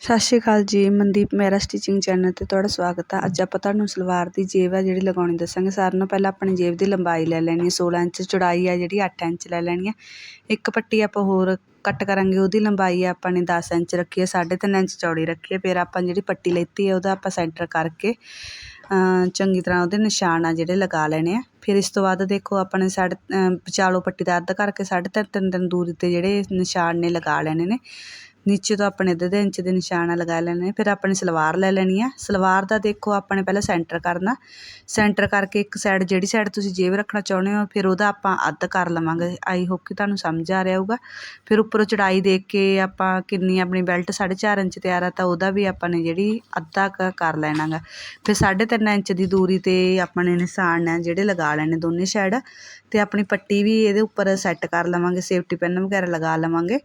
ਸਤਿ ਸ਼੍ਰੀ ਅਕਾਲ ਜੀ, ਮਨਦੀਪ ਮੇਰਾ ਸਟਿਚਿੰਗ ਚੈਨਲ ਤੇ ਤੁਹਾਡਾ ਸਵਾਗਤ ਹੈ ਅੱਜ ਆਪਾਂ ਤੁਹਾਨੂੰ ਸਲਵਾਰ ਦੀ ਜੇਬ ਆ ਜਿਹੜੀ ਲਗਾਉਣੀ ਦੱਸਾਂਗੇ। ਸਾਰਿਆਂ ਨੂੰ ਪਹਿਲਾਂ ਆਪਣੀ ਜੇਬ ਦੀ ਲੰਬਾਈ ਲੈ ਲੈਣੀ ਹੈ 16 ਇੰਚ ਚੌੜਾਈ ਆ ਜਿਹੜੀ 8 ਇੰਚ ਲੈ ਲੈਣੀ ਹੈ ਇੱਕ ਪੱਟੀ ਆਪਾਂ ਹੋਰ ਕੱਟ ਕਰਾਂਗੇ, ਉਹਦੀ ਲੰਬਾਈ ਆਪਾਂ ਨੇ 10 ਇੰਚ ਰੱਖੀ ਹੈ 3.5 ਇੰਚ ਚੌੜੀ ਰੱਖੀ ਹੈ ਫਿਰ ਆਪਾਂ ਜਿਹੜੀ ਪੱਟੀ ਲੈਤੀ ਹੈ ਉਹਦਾ ਆਪਾਂ ਸੈਂਟਰ ਕਰਕੇ ਚੰਗੀ ਤਰ੍ਹਾਂ ਉਹਦੇ ਨਿਸ਼ਾਨ ਆ ਜਿਹੜੇ ਲਗਾ ਲੈਣੇ ਆ। ਫਿਰ ਇਸ ਤੋਂ ਬਾਅਦ ਦੇਖੋ ਆਪਣੇ ਨੇ ਸਾਢੇ ਵਿਚਾਲੋ ਪੱਟੀ ਦਾ ਅੱਧ ਕਰਕੇ ਸਾਢੇ ਤਿੰਨ ਤਿੰਨ ਤਿੰਨ ਦੂਰੀ ਤੇ ਜਿਹੜੇ ਨਿਸ਼ਾਨ ਨੇ ਲਗਾ ਲੈਣੇ ਨੇ। ਨੀਚੇ ਤੋਂ ਆਪਣੇ ਅੱਧੇ ਇੰਚ ਦੇ ਨਿਸ਼ਾਨ ਲਗਾ ਲੈਣੇ, ਫਿਰ ਆਪਣੀ ਸਲਵਾਰ ਲੈ ਲੈਣੀ ਹੈ ਸਲਵਾਰ ਦਾ ਦੇਖੋ ਆਪਾਂ ਨੇ ਪਹਿਲਾਂ ਸੈਂਟਰ ਕਰਨਾ। ਸੈਂਟਰ ਕਰਕੇ ਇੱਕ ਸਾਈਡ ਜਿਹੜੀ ਸਾਈਡ ਤੁਸੀਂ ਜੇਬ ਰੱਖਣਾ ਚਾਹੁੰਦੇ ਹੋ, ਫਿਰ ਉਹਦਾ ਆਪਾਂ ਅੱਧ ਕਰ ਲਵਾਂਗੇ। ਆਈ ਹੋਪ ਕਿ ਤੁਹਾਨੂੰ ਸਮਝ ਆ ਰਿਹਾ ਹੋਊਗਾ। ਫਿਰ ਉੱਪਰੋਂ ਚੜਾਈ ਦੇਖ ਕੇ ਆਪਾਂ ਕਿੰਨੀ ਆਪਣੀ ਬੈਲਟ 4.5 ਇੰਚ ਤਿਆਰ ਆ, ਤਾਂ ਉਹਦਾ ਵੀ ਆਪਾਂ ਨੇ ਜਿਹੜੀ ਅੱਧਾ ਕਰ ਲੈਣਾਗਾ। ਫਿਰ 3.5 ਇੰਚ ਦੀ ਦੂਰੀ ਤੇ ਆਪਾਂ ਨੇ ਨਿਸ਼ਾਨ ਹੈ ਜਿਹੜੇ ਲਗਾ ਲੈਣੇ ਦੋਨੇ ਸਾਈਡ ਤੇ ਆਪਣੀ ਪੱਟੀ ਵੀ ਇਹਦੇ ਉੱਪਰ ਸੈੱਟ ਕਰ ਲਵਾਂਗੇ ਸੇਫਟੀ ਪਿੰਨ ਵਗੈਰਾ ਲਗਾ ਲਵਾਂਗੇ।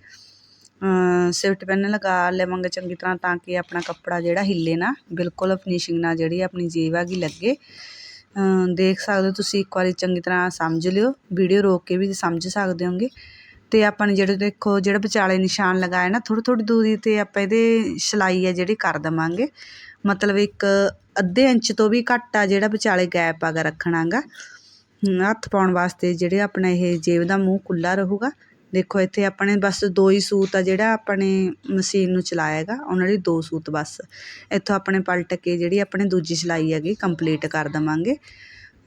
ਸਿਫਟ ਪੈਨ ਲਗਾ ਲਵਾਂਗੇ ਚੰਗੀ ਤਰ੍ਹਾਂ ਤਾਂ ਕਿ ਆਪਣਾ ਕੱਪੜਾ ਜਿਹੜਾ ਹਿੱਲੇ ਨਾ, ਬਿਲਕੁਲ ਫਿਨਿਸ਼ਿੰਗ ਨਾਲ ਜਿਹੜੀ ਆਪਣੀ ਜੇਬ ਹੈਗੀ ਲੱਗੇ। ਦੇਖ ਸਕਦੇ ਹੋ ਤੁਸੀਂ ਇੱਕ ਵਾਰੀ ਚੰਗੀ ਤਰ੍ਹਾਂ ਸਮਝ ਲਿਓ। ਵੀਡੀਓ ਰੋਕ ਕੇ ਵੀ ਸਮਝ ਸਕਦੇ ਹੋਗੇ। ਤੇ ਆਪਾਂ ਨੇ ਜਿਹੜੇ ਦੇਖੋ, ਜਿਹੜਾ ਵਿਚਾਲੇ ਨਿਸ਼ਾਨ ਲਗਾਇਆ ਨਾ ਥੋੜੀ ਥੋੜੀ ਦੂਰੀ ਤੇ ਆਪਾਂ ਇਹਦੇ ਸਿਲਾਈ ਹੈ ਜਿਹੜੀ ਕਰ ਦਵਾਂਗੇ। ਮਤਲਬ ਇੱਕ ਅੱਧੇ ਇੰਚ ਤੋਂ ਵੀ ਘੱਟ ਆ ਜਿਹੜਾ ਵਿਚਾਲੇ ਗੈਪ ਆਗਾ ਰੱਖਣਾਗਾ। ਹੱਥ ਪਾਉਣ ਵਾਸਤੇ ਜਿਹੜੇ ਆਪਣਾ ਇਹ ਜੇਬ ਦਾ ਮੂੰਹ ਖੁੱਲਾ ਰਹੂਗਾ। ਦੇਖੋ, ਇੱਥੇ ਆਪਣੇ ਬਸ ਦੋ ਹੀ ਸੂਤ ਆ ਜਿਹੜਾ ਆਪਣੇ ਮਸ਼ੀਨ ਨੂੰ ਚਲਾਇਆ ਹੈਗਾ। ਉਹਨਾਂ ਲਈ ਦੋ ਸੂਤ ਬਸ। ਇੱਥੋਂ ਆਪਣੇ ਪਲਟ ਕੇ ਜਿਹੜੀ ਆਪਣੇ ਦੂਜੀ ਸਿਲਾਈ ਹੈਗੀ ਕੰਪਲੀਟ ਕਰ ਦੇਵਾਂਗੇ।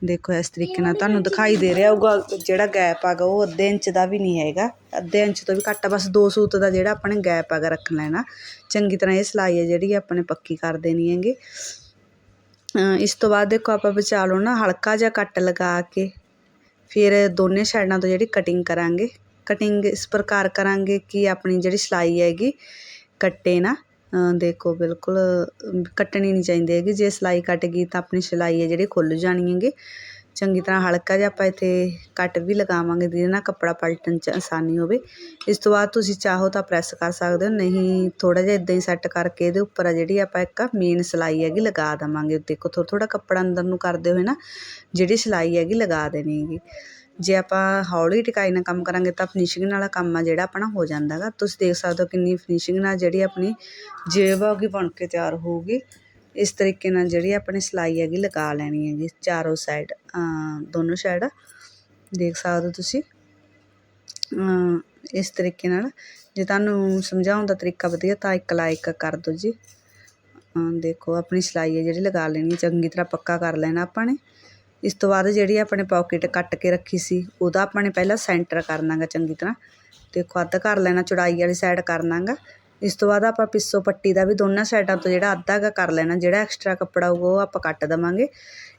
ਦੇਖੋ, ਇਸ ਤਰੀਕੇ ਨਾਲ ਤੁਹਾਨੂੰ ਦਿਖਾਈ ਦੇ ਰਿਹਾ ਹੋਊਗਾ ਜਿਹੜਾ ਗੈਪ ਹੈਗਾ, ਉਹ ਅੱਧੇ ਇੰਚ ਦਾ ਵੀ ਨਹੀਂ ਹੈਗਾ। ਅੱਧੇ ਇੰਚ ਤੋਂ ਵੀ ਘੱਟ ਬਸ ਦੋ ਸੂਤ ਦਾ ਜਿਹੜਾ ਆਪਣੇ ਗੈਪ ਹੈਗਾ ਰੱਖ ਲੈਣਾ। ਚੰਗੀ ਤਰ੍ਹਾਂ ਇਹ ਸਿਲਾਈ ਹੈ ਜਿਹੜੀ ਆਪਣੇ ਪੱਕੀ ਕਰ ਦੇਣੀ ਹੈਗੀ। ਇਸ ਤੋਂ ਬਾਅਦ ਦੇਖੋ, ਆਪਾਂ ਵਿਚਾਲੋ ਨਾ ਹਲਕਾ ਜਿਹਾ ਕੱਟ ਲਗਾ ਕੇ ਫਿਰ ਦੋਨੇ ਸਾਈਡਾਂ ਤੋਂ ਜਿਹੜੀ ਕਟਿੰਗ ਕਰਾਂਗੇ। ਕਟਿੰਗ ਇਸ ਪ੍ਰਕਾਰ ਕਰਾਂਗੇ ਕਿ ਆਪਣੀ ਜਿਹੜੀ ਸਿਲਾਈ ਹੈਗੀ, ਕੱਟੇ ਨਾ ਦੇਖੋ ਬਿਲਕੁਲ ਕੱਟਣੀ ਨਹੀਂ ਚਾਹੀਦੀ ਹੈਗੀ, ਜੇ ਸਿਲਾਈ ਕੱਟ ਗਈ ਤਾਂ ਆਪਣੀ ਸਿਲਾਈ ਹੈ ਜਿਹੜੀ ਖੁੱਲ੍ਹ ਜਾਣੀ ਹੈਗੀ। ਚੰਗੀ ਤਰ੍ਹਾਂ ਹਲਕਾ ਜਿਹਾ ਆਪਾਂ ਇੱਥੇ ਕੱਟ ਵੀ ਲਗਾਵਾਂਗੇ ਜਿਹਦੇ ਨਾਲ ਕੱਪੜਾ ਪਲਟਣ 'ਚ ਆਸਾਨੀ ਹੋਵੇ। ਇਸ ਤੋਂ ਬਾਅਦ ਤੁਸੀਂ ਚਾਹੋ ਤਾਂ ਪ੍ਰੈਸ ਕਰ ਸਕਦੇ ਹੋ, ਨਹੀਂ ਥੋੜ੍ਹਾ ਜਿਹਾ ਇੱਦਾਂ ਹੀ ਸੈੱਟ ਕਰਕੇ ਇਹਦੇ ਉੱਪਰ ਆ ਜਿਹੜੀ ਆਪਾਂ ਇੱਕ ਮੇਨ ਸਿਲਾਈ ਹੈਗੀ ਲਗਾ ਦੇਵਾਂਗੇ। ਦੇਖੋ ਥੋੜ੍ਹਾ ਥੋੜ੍ਹਾ ਕੱਪੜਾ ਅੰਦਰ ਨੂੰ ਕਰਦੇ ਹੋਏ ਨਾ, ਜਿਹੜੀ ਸਿਲਾਈ ਹੈਗੀ ਲਗਾ ਦੇਣੀ ਹੈਗੀ। ਜੇ ਆਪਾਂ ਹੌਲੀ ਟਿਕਾਈ ਨਾਲ ਕੰਮ ਕਰਾਂਗੇ ਤਾਂ ਫਿਨਿਸ਼ਿੰਗ ਵਾਲਾ ਕੰਮ ਆ ਜਿਹੜਾ ਆਪਣਾ ਹੋ ਜਾਂਦਾ ਹੈਗਾ ਤੁਸੀਂ ਦੇਖ ਸਕਦੇ ਹੋ ਕਿੰਨੀ ਫਿਨਿਸ਼ਿੰਗ ਨਾਲ ਜਿਹੜੀ ਆਪਣੀ ਜੇਬ ਆ ਹੋਗੀ ਬਣ ਕੇ ਤਿਆਰ ਹੋਊਗੀ। ਇਸ ਤਰੀਕੇ ਨਾਲ ਜਿਹੜੀ ਆਪਣੀ ਸਿਲਾਈ ਹੈਗੀ ਲਗਾ ਲੈਣੀ ਹੈਗੀ ਚਾਰੋਂ ਸਾਈਡ ਦੋਨੋਂ ਸਾਈਡ ਦੇਖ ਸਕਦੇ ਹੋ ਤੁਸੀਂ। ਇਸ ਤਰੀਕੇ ਨਾਲ ਜੇ ਤੁਹਾਨੂੰ ਸਮਝਾਉਣ ਦਾ ਤਰੀਕਾ ਵਧੀਆ ਤਾਂ ਇੱਕ ਲਾਈਕ ਕਰ ਦਿਓ ਜੀ। ਦੇਖੋ ਆਪਣੀ ਸਿਲਾਈ ਹੈ ਜਿਹੜੀ ਲਗਾ ਲੈਣੀ, ਚੰਗੀ ਤਰ੍ਹਾਂ ਪੱਕਾ ਕਰ ਲੈਣਾ ਆਪਾਂ ਨੇ। ਇਸ ਤੋਂ ਬਾਅਦ ਜਿਹੜੀ ਆਪਣੇ ਪੋਕਿਟ ਕੱਟ ਕੇ ਰੱਖੀ ਸੀ, ਉਹਦਾ ਆਪਾਂ ਨੇ ਪਹਿਲਾਂ ਸੈਂਟਰ ਕਰਨਾਗਾ ਚੰਗੀ ਤਰ੍ਹਾਂ ਤੇ ਅੱਧ ਕਰ ਲੈਣਾ, ਚੌੜਾਈ ਵਾਲੀ ਸਾਈਡ ਕਰਨਾਗਾ ਇਸ ਤੋਂ ਬਾਅਦ ਆਪਾਂ ਪਿੱਸੋ ਪੱਟੀ ਦਾ ਵੀ ਦੋਨਾਂ ਸਾਈਡਾਂ ਤੋਂ ਜਿਹੜਾ ਅੱਧਾ ਗਾ ਕਰ ਲੈਣਾ, ਜਿਹੜਾ ਐਕਸਟਰਾ ਕੱਪੜਾ ਹੋਊਗਾ ਉਹ ਆਪਾਂ ਕੱਟ ਦੇਵਾਂਗੇ।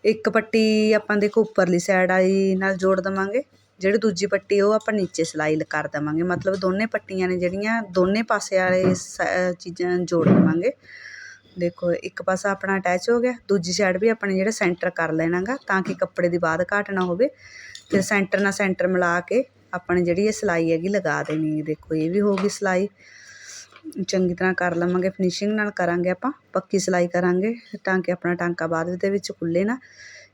ਇੱਕ ਪੱਟੀ ਆਪਾਂ ਦੇਖੋ ਉੱਪਰਲੀ ਸਾਈਡ ਵਾਲੀ ਨਾਲ ਜੋੜ ਦੇਵਾਂਗੇ, ਜਿਹੜੀ ਦੂਜੀ ਪੱਟੀ ਉਹ ਆਪਾਂ ਨੀਚੇ ਸਿਲਾਈ ਕਰ ਦੇਵਾਂਗੇ। ਮਤਲਬ ਦੋਨੇ ਪੱਟੀਆਂ ਨੇ ਜਿਹੜੀਆਂ, ਦੋਨੇ ਪਾਸੇ ਵਾਲੇ ਚੀਜ਼ਾਂ ਜੋੜ ਦੇਵਾਂਗੇ। ਦੇਖੋ, ਇੱਕ ਪਾਸਾ ਆਪਣਾ ਅਟੈਚ ਹੋ ਗਿਆ, ਦੂਜੀ ਸਾਈਡ ਵੀ ਆਪਣੇ ਜਿਹੜਾ ਸੈਂਟਰ ਕਰ ਲੈਣਾ ਗਾ ਤਾਂ ਕਿ ਕੱਪੜੇ ਦੀ ਬਾਅਦ ਘਾਟ ਨਾ ਹੋਵੇ। ਫਿਰ ਸੈਂਟਰ ਨਾਲ ਸੈਂਟਰ ਮਿਲਾ ਕੇ ਆਪਣੇ ਜਿਹੜੀ ਇਹ ਸਿਲਾਈ ਹੈਗੀ ਲਗਾ ਦੇਣੀ ਦੇਖੋ, ਇਹ ਵੀ ਹੋ ਗਈ ਸਿਲਾਈ। ਚੰਗੀ ਤਰ੍ਹਾਂ ਕਰ ਲਵਾਂਗੇ ਫਿਨਿਸ਼ਿੰਗ ਨਾਲ ਕਰਾਂਗੇ ਆਪਾਂ, ਪੱਕੀ ਸਿਲਾਈ ਕਰਾਂਗੇ, ਤਾਂ ਕਿ ਆਪਣਾ ਟਾਂਕਾ ਬਾਅਦ ਦੇ ਵਿੱਚ ਖੁੱਲੇ ਨਾ।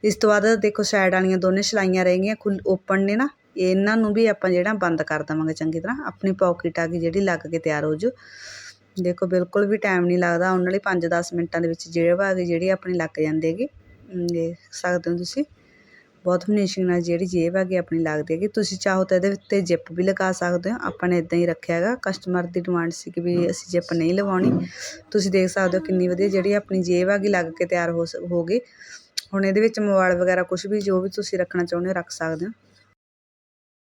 ਇਸ ਤੋਂ ਬਾਅਦ ਦੇਖੋ ਸਾਈਡ ਵਾਲੀਆਂ ਦੋਨੇ ਸਿਲਾਈਆਂ ਰਹਿ ਗਈਆਂ, ਖੁੱਲ ਓਪਨ ਨੇ ਨਾ, ਇਹਨਾਂ ਨੂੰ ਵੀ ਆਪਾਂ ਜਿਹੜਾ ਬੰਦ ਕਰ ਦਵਾਂਗੇ ਚੰਗੀ ਤਰ੍ਹਾਂ। ਆਪਣੀ ਪਾਕਟ ਆ ਗਈ ਜਿਹੜੀ, ਲੱਗ ਕੇ ਤਿਆਰ ਹੋ ਜੂ ਦੇਖੋ ਬਿਲਕੁਲ ਵੀ ਟਾਈਮ ਨਹੀਂ ਲੱਗਦਾ। ਆਉਣ ਵਾਲੇ 5-10 ਮਿੰਟਾਂ ਦੇ ਵਿੱਚ ਜਿਹੜੇ ਭਾਗ ਜਿਹੜੀ ਆਪਣੀ ਲੱਗ ਜਾਂਦੀ ਹੈਗੀ ਦੇਖ ਸਕਦੇ ਹੋ ਤੁਸੀਂ। ਬਹੁਤ ਫਿਨਿਸ਼ਿੰਗ ਨਾਲ ਜਿਹੜੀ ਜੇਬ ਹੈਗੀ ਆਪਣੀ ਲੱਗਦੀ ਹੈਗੀ। ਤੁਸੀਂ ਚਾਹੋ ਤਾਂ ਇਹਦੇ ਉੱਤੇ ਜਿੱਪ ਵੀ ਲਗਾ ਸਕਦੇ ਹੋ। ਆਪਾਂ ਨੇ ਇਦਾਂ ਹੀ ਰੱਖਿਆ ਹੈਗਾ। ਕਸਟਮਰ ਦੀ ਡਿਮਾਂਡ ਸੀ ਕਿ ਵੀ ਅਸੀਂ ਜਿੱਪ ਨਹੀਂ ਲਵਾਉਣੀ। ਤੁਸੀਂ ਦੇਖ ਸਕਦੇ ਹੋ ਕਿੰਨੀ ਵਧੀਆ ਜਿਹੜੀ ਆਪਣੀ ਜੇਬ ਹੈਗੀ ਲੱਗ ਕੇ ਤਿਆਰ ਹੋ ਹੋ ਗਈ। ਹੁਣ ਇਹਦੇ ਵਿੱਚ ਮੋਬਾਈਲ ਵਗੈਰਾ ਕੁਝ ਵੀ ਜੋ ਵੀ ਤੁਸੀਂ ਰੱਖਣਾ ਚਾਹੁੰਦੇ ਹੋ ਰੱਖ ਸਕਦੇ ਹੋ।